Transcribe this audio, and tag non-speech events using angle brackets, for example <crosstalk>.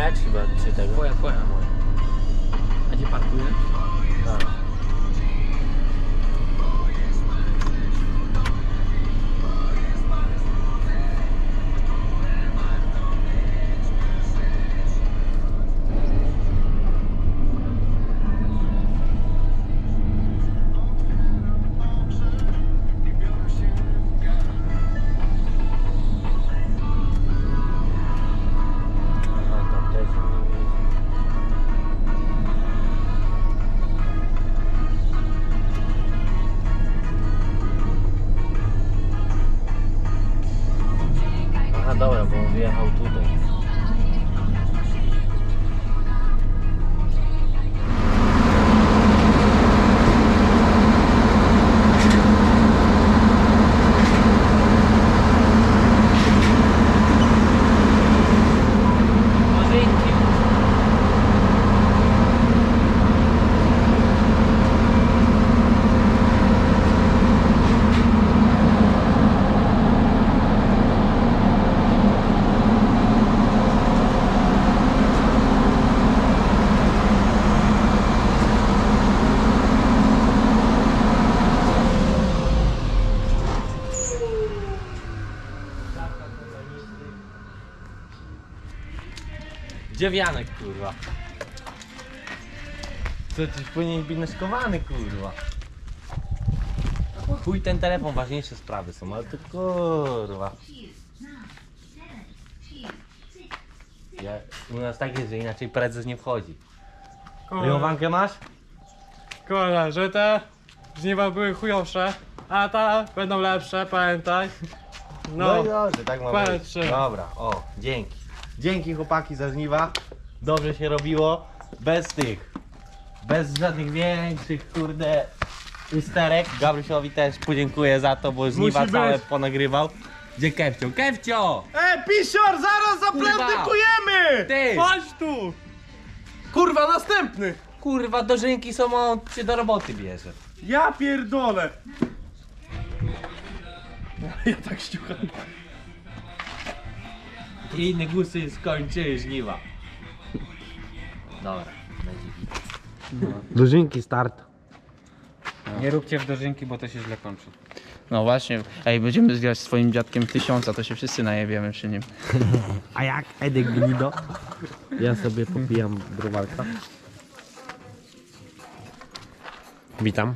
Ajax chyba, czy tego? Twoja, twoja. Moja. A gdzie parkujesz? we are how. Gdzie wianek, kurwa? Co, ty powinien być naszkowany, kurwa. Chuj ten telefon, ważniejsze sprawy są, ale to kurwa. Ja, u nas tak jest, że inaczej prezes nie wchodzi. Rymowankę masz? Kola, że te żniwa były chujowsze, a te będą lepsze, pamiętaj. No, No, i dobrze, tak ma być. patrzę. Dobra, o, dzięki. Dzięki chłopaki za żniwa. Dobrze się robiło. Bez tych. Bez żadnych większych, kurde, usterek. Gabrysiowi też podziękuję za to, bo żniwa Musi całe być. ponagrywał. Gdzie Kefcio? Kefcio! E, pisior, zaraz zaplandykujemy! Ty! chodź tu! Kurwa, następny! Kurwa, dożynki są, a on się do roboty bierze. Ja pierdolę! Ja tak ściucham. Inne gusy skończyły żniwa. Dobra, będzie Dożynki start. Nie róbcie w dożynki, bo to się źle kończy. No właśnie, ej, będziemy zgrać z twoim dziadkiem tysiąca, to się wszyscy najebiemy przy nim. <laughs> A jak Edek Gnido? Ja sobie popijam browarka. Witam.